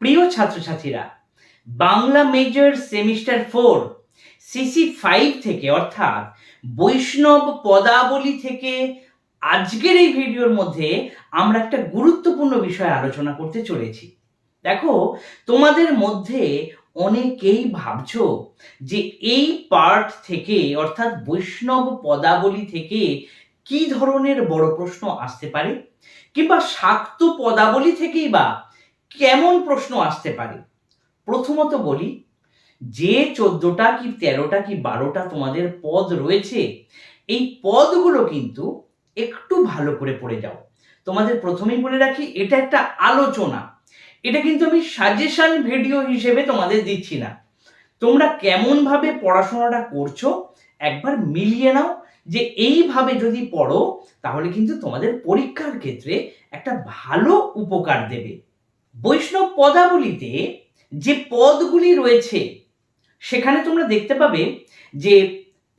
প্রিয় ছাত্রছাত্রীরা, Bangla major semester four CC five থেকে অর্থাৎ বৈষ্ণব পদাবলী থেকে আজকের এই ভিডিওর মধ্যে আমরা একটা গুরুত্বপূর্ণ বিষয় আলোচনা করতে চলেছি। দেখো, তোমাদের মধ্যে অনেকেই ভাবছ যে এই পার্ট থেকে অর্থাৎ বৈষ্ণব পদাবলী থেকে কি ধরনের বড় প্রশ্ন আসতে পারে? কিংবা শাক্ত পদাবলী থেকেই বা কেমন প্রশ্ন আসতে পারে? প্রথমত বলি, যে চোদ্দটা কি তেরোটা কি বারোটা তোমাদের পদ রয়েছে, এই পদগুলো কিন্তু একটু ভালো করে পড়ে যাও। তোমাদের প্রথমেই বলে রাখি, এটা একটা আলোচনা। এটা কিন্তু আমি সাজেশন ভিডিও হিসেবে তোমাদের দিচ্ছি না। তোমরা কেমনভাবে পড়াশোনাটা করছ, একবার মিলিয়ে নাও যে এইভাবে যদি পড়ো, তাহলে কিন্তু তোমাদের পরীক্ষার ক্ষেত্রে একটা ভালো উপকার দেবে। বৈষ্ণব পদাবলীতে যে পদগুলি রয়েছে, সেখানে তোমরা দেখতে পাবে যে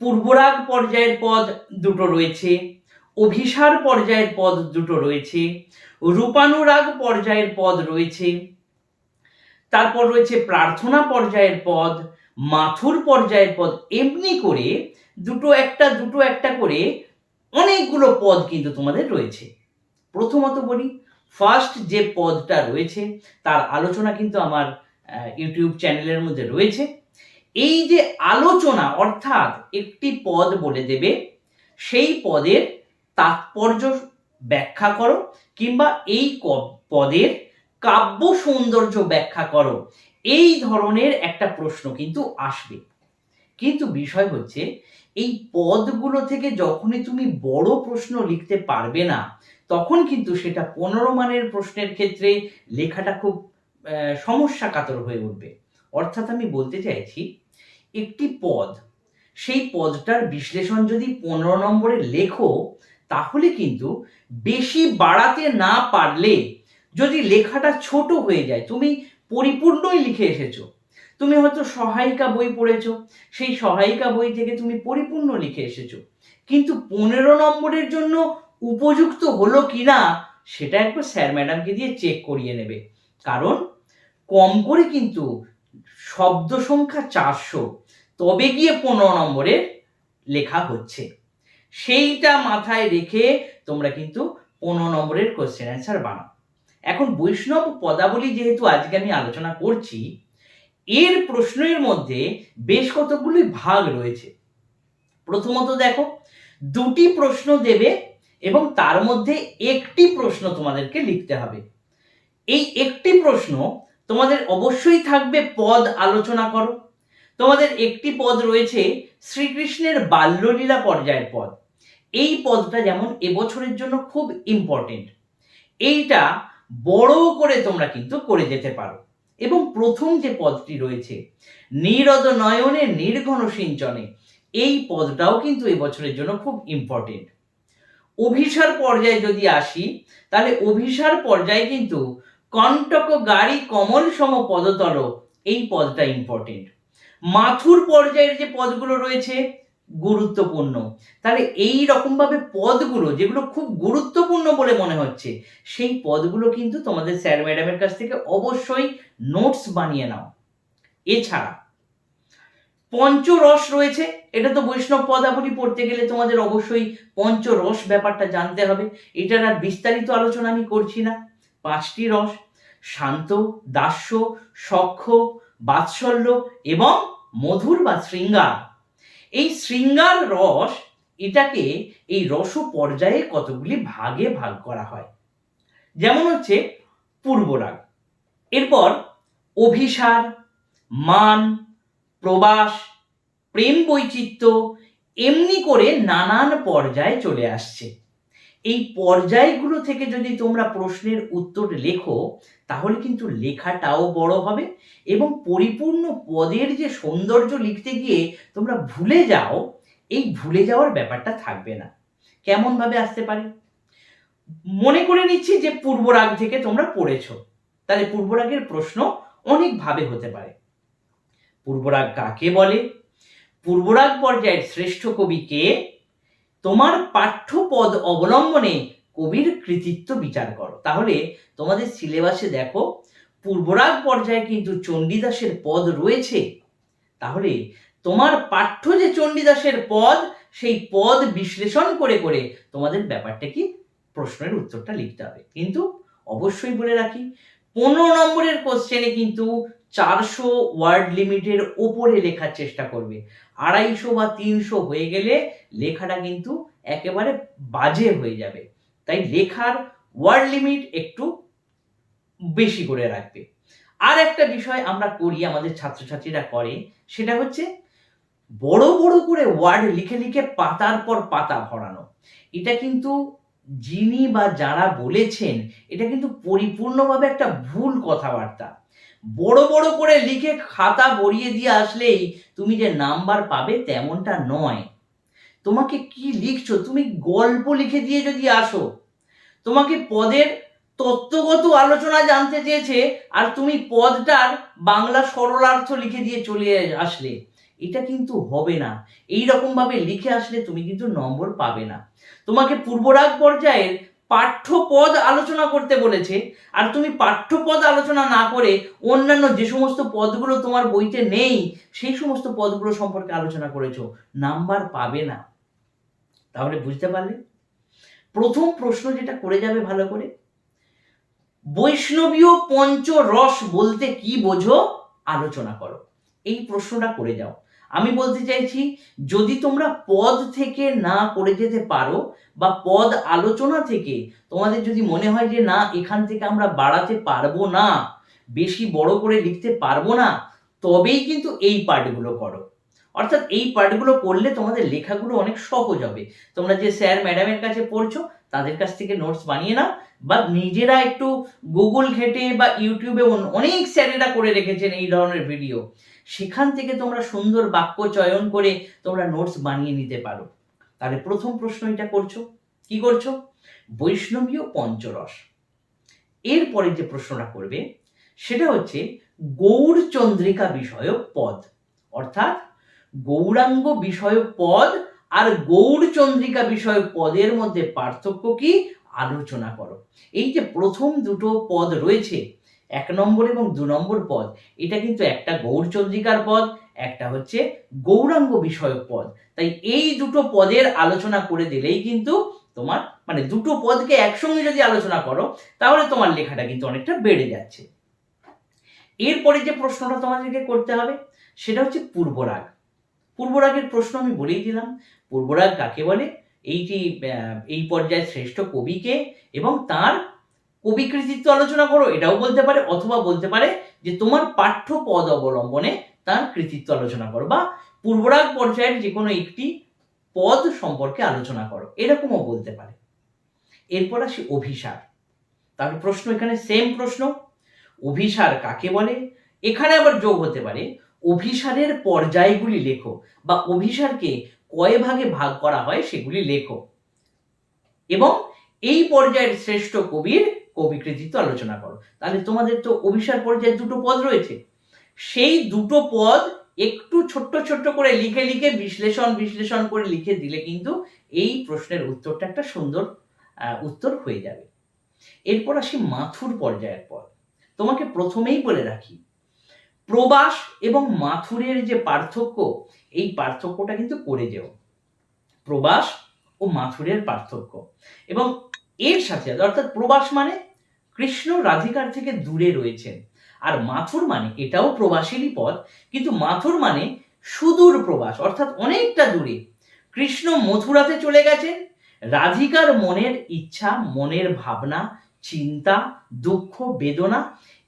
পূর্বরাগ পর্যায়ের পদ দুটো রয়েছে, অভিসার পর্যায়ের পদ দুটো রয়েছে, রূপানুরাগ পর্যায়ের পদ রয়েছে, তারপর রয়েছে প্রার্থনা পর্যায়ের পদ, মাথুর পর্যায়ের পদ, এমনি করে দুটো একটা দুটো একটা করে অনেকগুলো পদ কিন্তু তোমাদের রয়েছে। প্রথমত বলি ফার্স্ট যে পদটা রয়েছে, তার আলোচনা কিন্তু আমার ইউটিউব চ্যানেলের মধ্যে রয়েছে। এই যে আলোচনা, অর্থাৎ একটি পদ বলে দেবে, সেই পদের তাৎপর্য ব্যাখ্যা করো, কিংবা এই পদের কাব্য সৌন্দর্য ব্যাখ্যা করো। এই ধরনের একটা প্রশ্ন কিন্তু আসবে। কিন্তু বিষয় হচ্ছে, এই পদগুলো থেকে যখনই তুমি বড় প্রশ্ন লিখতে পারবে না তখন কিন্তু সেটা পনেরো মানের প্রশ্নের ক্ষেত্রে লেখাটা খুব সমস্যা কাতর হয়ে উঠবে। অর্থাৎ আমি বলতে চাইছি, একটি পদ, সেই পদটার বিশ্লেষণ যদি পনেরো নম্বরে লেখো, তাহলে কিন্তু বেশি বাড়াতে না পারলে যদি লেখাটা ছোট হয়ে যায়, তুমি পরিপূর্ণই লিখে এসেছ, তুমি হয়তো সহায়িকা বই পড়েছো, সেই সহায়িকা বই থেকে তুমি পরিপূর্ণ লিখে এসেছ। কিন্তু পনেরো নম্বরের জন্য উপযুক্ত হলো কি না সেটা একবার স্যার ম্যাডামকে দিয়ে চেক করিয়ে নেবে। কারণ কম করে কিন্তু শব্দ সংখ্যা চারশো, তবে গিয়ে পনেরো নম্বরের লেখা হচ্ছে। সেইটা মাথায় রেখে তোমরা কিন্তু পনেরো নম্বরের কোশ্চেন অ্যান্সার বানাও। এখন বৈষ্ণব পদাবলী যেহেতু আজকে আমি আলোচনা করছি, এর প্রশ্নের মধ্যে বেশ কতগুলি ভাগ রয়েছে। প্রথমত দেখো, দুটি প্রশ্ন দেবে এবং তার মধ্যে একটি প্রশ্ন তোমাদেরকে লিখতে হবে। এই একটি প্রশ্ন তোমাদের অবশ্যই থাকবে পদ আলোচনা করো। তোমাদের একটি পদ রয়েছে শ্রীকৃষ্ণের বাল্যলীলা পর্যায়ের পদ। এই পদটা যেমন এবছরের জন্য খুব ইম্পর্টেন্ট এইটা বড় করে তোমরা কিন্তু করে যেতে পারো। এবং প্রথম যে পদটি রয়েছে নিরদ নয়নে নির্ঘন সিঞ্চনে এই পদটাও কিন্তু এবছরের জন্য খুব ইম্পর্টেন্ট অভিসার পর্যায়ে যদি আসি, তাহলে অভিসার পর্যায়ে কিন্তু কণ্টক গাড়ি কমল সম পদতল এই পদটা ইম্পর্টেন্ট মাথুর পর্যায়ের যে পদগুলো রয়েছে, গুরুত্বপূর্ণ। তাহলে এই রকমভাবে পদগুলো, যেগুলো খুব গুরুত্বপূর্ণ বলে মনে হচ্ছে, সেই পদগুলো কিন্তু তোমাদের স্যার ম্যাডামের কাছ থেকে অবশ্যই নোটস বানিয়ে নাও। এছাড়া পঞ্চরস রয়েছে, এটা তো বৈষ্ণব পদাবলী পড়তে গেলে তোমাদের অবশ্যই পঞ্চরস ব্যাপারটা জানতে হবে। এটার আর বিস্তারিত আলোচনা আমি করছি না। পাঁচটি রস, শান্ত, দাস্য সখ্য বাৎসল্য এবং মধুর বা শৃঙ্গার। এই শৃঙ্গার রস, এটাকে এই রস পর্যায়ে কতগুলি ভাগে ভাগ করা হয়? যেমন হচ্ছে পূর্বরাগ। এরপর অভিসার, মান, প্রবাস প্রেম বৈচিত্র্য এমনি করে নানান পর্যায়ে চলে আসছে। এই পর্যায়গুলো থেকে যদি তোমরা প্রশ্নের উত্তর লেখো, তাহলে কিন্তু লেখাটাও বড় হবে এবং পরিপূর্ণ পদের যে সৌন্দর্য লিখতে গিয়ে তোমরা ভুলে যাও, এই ভুলে যাওয়ার ব্যাপারটা থাকবে না। কেমন ভাবে আসতে পারে? মনে করে নিচ্ছি যে পূর্বরাগ থেকে তোমরা পড়েছো, তাহলে পূর্বরাগের প্রশ্ন অনেকভাবে হতে পারে। পূর্বরাগ কাকে বলে? পূর্বরাগ পর্যায়ের শ্রেষ্ঠ কবিকে তোমার পাঠ্যপদ অবলম্বনে কবির কৃতিত্ব বিচার করো। তাহলে তোমাদের সিলেবাসে দেখো, পূর্বরাগ পর্যায়ে কিন্তু চণ্ডীদাসের পদ রয়েছে। তাহলে তোমার পাঠ্য যে চণ্ডীদাসের পদ, সেই পদ বিশ্লেষণ করে করে তোমাদের ব্যাপারটা কি প্রশ্নের উত্তরটা লিখতে হবে। কিন্তু অবশ্যই বলে রাখি, পনেরো নম্বরের কোশ্চেনে কিন্তু চারশো ওয়ার্ড লিমিটের ওপরে লেখার চেষ্টা করবে। আড়াইশো বা তিনশো হয়ে গেলে লেখাটা কিন্তু একেবারে বাজে হয়ে যাবে। তাই লেখার ওয়ার্ড লিমিট একটু বেশি করে রাখবে। আর একটা বিষয় আমরা করি, আমাদের ছাত্রছাত্রীরা করে, সেটা হচ্ছে বড় বড় করে ওয়ার্ড লিখে লিখে পাতার পর পাতা ভরানো। এটা কিন্তু যিনি বা যারা বলেছেন, এটা কিন্তু পরিপূর্ণভাবে একটা ভুল কথাবার্তা। বড় বড় করে লিখে খাতা ভরিয়ে দিয়ে আসলেই তুমি যে নাম্বার পাবে তেমনটা নয়। তোমাকে কি লিখছো? তুমি গল্প লিখে দিয়ে যদি আসো, তোমাকে পদের তত্ত্বগত আলোচনা জানতে চেয়েছে আর তুমি পদটার বাংলা সরলার্থ লিখে দিয়ে চলে আসলে, এটা কিন্তু হবে না। এই রকম ভাবে লিখে আসলে তুমি কিন্তু নম্বর পাবে না। তোমাকে পূর্বরাগ পর্যায়ের পাঠ্যপদ আলোচনা করতে বলেছে। আর তুমি পাঠ্যপদ আলোচনা না করে অন্যান্য যে সমস্ত পদগুলো তোমার বইতে নেই, সেই সমস্ত পদগুলো সম্পর্কে আলোচনা করেছ, নাম্বার পাবে না। তাহলে বুঝতে পারলে? প্রথম প্রশ্ন যেটা করে যাবে ভালো করে, বৈষ্ণবীয় পঞ্চরস বলতে কি বোঝো? আলোচনা করো। এই প্রশ্নটা করে যাও। আমি বলতে চাইছি, যদি তোমরা পদ থেকে না করে যেতে পারো বা পদ আলোচনা থেকে তোমাদের যদি মনে হয় যে না, এখান থেকে আমরা বাড়াতে পারব না, বেশি বড় করে লিখতে পারব না, তবেই কিন্তু এই পার্টগুলো করো। অর্থাৎ এই পার্টগুলো করলে তোমাদের লেখাগুলো অনেক সহজ হবে। তোমরা যে স্যার ম্যাডামের কাছে পড়ছো, তাদের কাছ থেকে নোটস বানিয়ে নাও বা নিজেরা একটু গুগল ঘেটে বা ইউটিউবে অনেক স্যারেরা করে রেখেছেন এই ধরনের ভিডিও সেখান থেকে তোমরা সুন্দর বাক্য চয়ন করে তোমরা নোটস বানিয়ে নিতে পারো। তাহলে প্রথম প্রশ্ন এটা করছ। কি করছ? বৈষ্ণবীয় পঞ্চরস। এরপরে যে প্রশ্নটা করবে, সেটা হচ্ছে গৌর চন্দ্রিকা বিষয়ক পদ। অর্থাৎ গৌরাঙ্গ বিষয়ক পদ আর গৌর চন্দ্রিকা বিষয়ক পদের মধ্যে পার্থক্য কি? আলোচনা করো। এই যে প্রথম দুটো পদ রয়েছে এক নম্বর এবং দু নম্বর পদ, এটা কিন্তু একটা গৌরচন্দ্রিকার পদ, একটা হচ্ছে গৌরাঙ্গ বিষয়ক পদ। তাই এই দুটো পদের আলোচনা করে দিলেই কিন্তু তোমার মানে দুটো পদকে একসঙ্গে যদি আলোচনা করো, তাহলে তোমার লেখাটা কিন্তু অনেকটা বেড়ে যাচ্ছে। এরপরে যে প্রশ্নটা তোমাদেরকে করতে হবে, সেটা হচ্ছে পূর্বরাগ। পূর্বরাগের প্রশ্ন আমি বলেই দিলাম। পূর্বরাগ কাকে বলে? এইটি এই পর্যায়ে শ্রেষ্ঠ কবিকে এবং তার কবি কৃতিত্ব আলোচনা করো, এটাও বলতে পারে, অথবা বলতে পারে যে তোমার পাঠ্য পদ অবলম্বনে তার কৃতিত্ব আলোচনা করো, বা পূর্বরাগ পর্যায়ের যে কোনো একটি পদ সম্পর্কে আলোচনা করো, এরকমও বলতে পারে। এরপর আসি অভিসার। তার প্রশ্ন এখানে সেম প্রশ্ন, অভিসার কাকে বলে? এখানে আবার যোগ হতে পারে, অভিসারের পর্যায়গুলি লেখো, বা অভিসারকে কয় ভাগে ভাগ করা হয় সেগুলি লেখো। এবং এই পর্যায়ের শ্রেষ্ঠ কবির কবি কৃতিত্ব আলোচনা করো। তাহলে তোমাদের তো অভিসার পর্যায়ে দুটো পদ রয়েছে। সেই দুটো পদ একটু ছোট্ট ছোট্ট করে লিখে লিখে বিশ্লেষণ বিশ্লেষণ করে লিখে দিলে কিন্তু এই প্রশ্নের উত্তরটা একটা সুন্দর উত্তর হয়ে যাবে। এরপর আসি মাথুর পর্যায়ের পদ। তোমাকে প্রথমেই বলে রাখি, প্রবাস এবং মাথুরের যে পার্থক্য, এই পার্থক্যটা কিন্তু করে যেও। প্রবাস ও মাথুরের পার্থক্য। এবং এর সাথে অর্থাৎ প্রবাস মানে কৃষ্ণ রাধিকার থেকে দূরে রয়েছেন। আর মাথুর মানে এটাও প্রবাসেরই পদ কিন্তু মাথুর মানে সুদূর প্রবাস, অর্থাৎ অনেকটা দূরে। কৃষ্ণ মথুরাতে চলে গেছেন, রাধিকার মনের ইচ্ছা, মনের ভাবনা, চিন্তা, দুঃখ, বেদনা,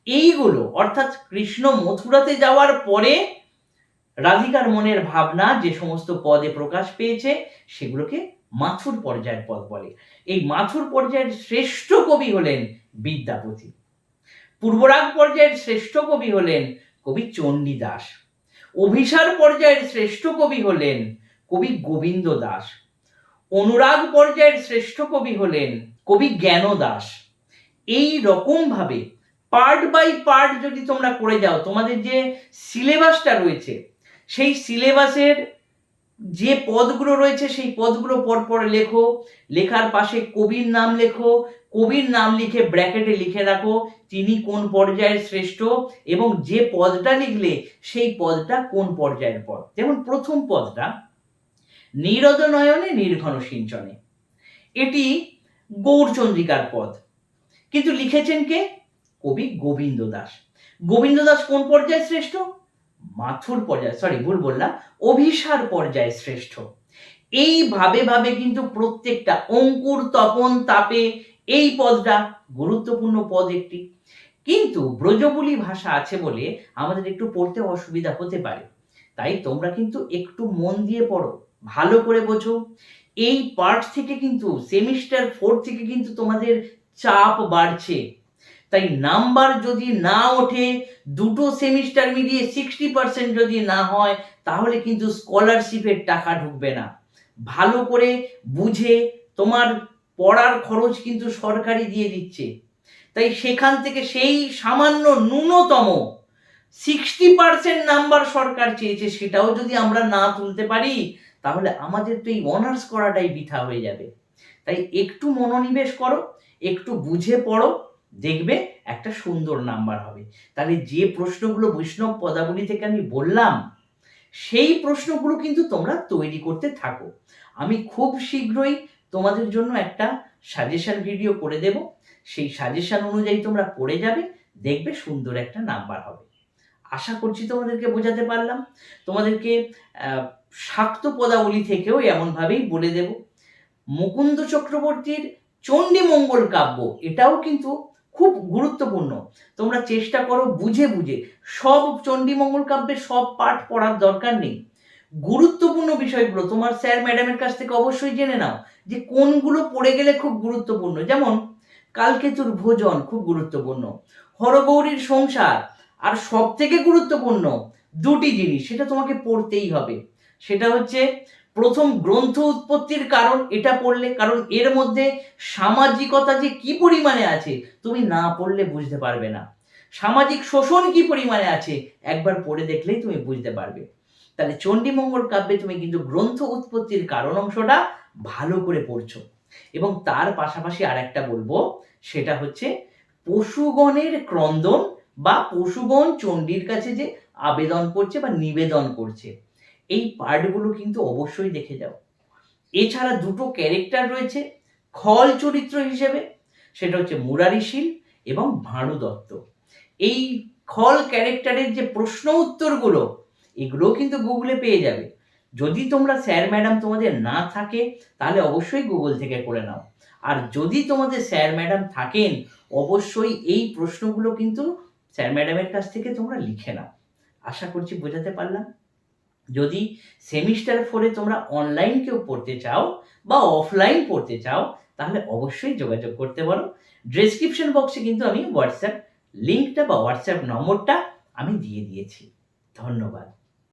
এইগুলো, অর্থাৎ কৃষ্ণ মথুরাতে যাওয়ার পরে রাধিকার মনের ভাবনা যে সমস্ত পদে প্রকাশ পেয়েছে, সেগুলোকে মাথুর পর্যায়ের পদ বলে। এই মাথুর পর্যায়ের শ্রেষ্ঠ কবি হলেন বিদ্যাপতি। পূর্বরাগ পর্যায়ের শ্রেষ্ঠ কবি হলেন কবি চণ্ডীদাস অভিসার পর্যায়ের শ্রেষ্ঠ কবি হলেন কবি গোবিন্দ দাস। অনুরাগ পর্যায়ের শ্রেষ্ঠ কবি হলেন কবি জ্ঞান দাস। এই রকম ভাবে পার্ট বাই পার্ট যদি তোমরা করে যাও, তোমাদের যে সিলেবাসটা রয়েছে, সেই সিলেবাসের যে পদগুলো রয়েছে সেই পদগুলো পরপর লেখো। লেখার পাশে কবির নাম লেখো। কবির নাম লিখে ব্র্যাকেটে লিখে রাখো তিনি কোন পর্যায়ের শ্রেষ্ঠ এবং যে পদটা লিখলে সেই পদটা কোন পর্যায়ের পদ যেমন প্রথম পদটা নীরদ নয়নে নির্ঘন সিঞ্চনে। এটি গৌরচন্দ্রিকার পদ। কিন্তু লিখেছেন কে? কবি গোবিন্দ দাস। গোবিন্দ দাস কোন পর্যায়ে শ্রেষ্ঠ? মাথুর পর্যায়ে সরি ভুল বললাম, অভিসার পর্যায়ে শ্রেষ্ঠ। এইভাবে ভাবে কিন্তু প্রত্যেকটা অঙ্কুর, তপন, তাপে এই পদটা গুরুত্বপূর্ণ পদ একটি। কিন্তু ব্রজবুলি ভাষা আছে বলে আমাদের একটু পড়তে অসুবিধা হতে পারে। তাই তোমরা কিন্তু একটু মন দিয়ে পড়ো, ভালো করে বোঝো। এই পার্ট থেকে কিন্তু সেমিস্টার ফোর থেকে কিন্তু তোমাদের চাপ বাড়ছে। তাই নাম্বার যদি না ওঠে, দুটো সেমিস্টার মিলিয়ে সিক্সটি পার্সেন্ট যদি না হয়, তাহলে কিন্তু স্কলারশিপের টাকা ঢুকবে না। ভালো করে বুঝে তোমার পড়ার খরচ কিন্তু সরকারি দিয়ে দিচ্ছে। তাই সেখান থেকে সেই সামান্য ন্যূনতম সিক্সটি পার্সেন্ট নাম্বার সরকার চেয়েছে, সেটাও যদি আমরা না তুলতে পারি, তাহলে আমাদের তো এই অনার্স করাটাই বৃথা হয়ে যাবে। তাই একটু মনোনিবেশ করো, একটু বুঝে পড়ো দেখবে একটা সুন্দর নাম্বার হবে। তাহলে যে প্রশ্নগুলো বৈষ্ণব পদাবলী থেকে আমি বললাম, সেই প্রশ্নগুলো কিন্তু তোমরা তৈরি করতে থাকো। আমি খুব শীঘ্রই তোমাদের জন্য একটা সাজেশন ভিডিও করে দেব। সেই সাজেশন অনুযায়ী তোমরা পড়ে যাবে, দেখবে সুন্দর একটা নাম্বার হবে। আশা করছি তোমাদেরকে বোঝাতে পারলাম। তোমাদেরকে শাক্ত পদাবলী থেকেও এমনভাবেই বলে দেব। মুকুন্দ চক্রবর্তীর চণ্ডী মঙ্গল কাব্য, এটাও কিন্তু খুব গুরুত্বপূর্ণ। তোমরা চেষ্টা করো বুঝে বুঝে। সব চণ্ডীমঙ্গল কাব্যের সব পাঠ পড়ার দরকার নেই। গুরুত্বপূর্ণ বিষয়গুলো তোমার স্যার ম্যাডামের কাছ থেকে অবশ্যই জেনে নাও যে কোনগুলো পড়ে গেলে খুব গুরুত্বপূর্ণ। যেমন, কালকেতুর ভোজন খুব গুরুত্বপূর্ণ। হরগৌরীর সংসার আর সব থেকে গুরুত্বপূর্ণ দুটি জিনিস, সেটা তোমাকে পড়তেই হবে। সেটা হচ্ছে প্রথম গ্রন্থ উৎপত্তির কারণ এটা পড়লে, কারণ এর মধ্যে সামাজিকতা যে কি পরিমাণে আছে, তুমি না পড়লে বুঝতে পারবে না। সামাজিক শোষণ কি পরিমাণে আছে, একবার পড়ে দেখলেই তুমি বুঝতে পারবে। তাহলে চণ্ডীমঙ্গল কাব্যে তুমি কিন্তু গ্রন্থ উৎপত্তির কারণ অংশটা ভালো করে পড়ছো। এবং তার পাশাপাশি আরেকটা বলব, সেটা হচ্ছে পশুগণের ক্রন্দন বা পশুগণ চণ্ডীর কাছে যে আবেদন করছে বা নিবেদন করছে। এই পার্টগুলো কিন্তু অবশ্যই দেখে যাও। এছাড়া দুটো ক্যারেক্টার রয়েছে, খল চরিত্র হিসেবে, সেটা হচ্ছে মুরারিশীল এবং ভানু দত্ত। এই খল ক্যারেক্টারের যে প্রশ্ন উত্তরগুলো এগুলো কিন্তু গুগলে পেয়ে যাবে। যদি তোমরা স্যার ম্যাডাম তোমাদের না থাকে, তাহলে অবশ্যই গুগল থেকে করে নাও। আর যদি তোমাদের স্যার ম্যাডাম থাকেন, অবশ্যই এই প্রশ্নগুলো কিন্তু স্যার ম্যাডামের কাছ থেকে তোমরা লিখে নাও। আশা করছি বোঝাতে পারলাম। যদি সেমিস্টার ফোরে তোমরা অনলাইন কেউ পড়তে চাও বা অফলাইন পড়তে চাও, তাহলে অবশ্যই যোগাযোগ করতে পারো। ডেসক্রিপশন বক্সে কিন্তু আমি হোয়াটসঅ্যাপ লিঙ্কটা বা হোয়াটসঅ্যাপ নম্বরটা আমি দিয়ে দিয়েছি। ধন্যবাদ।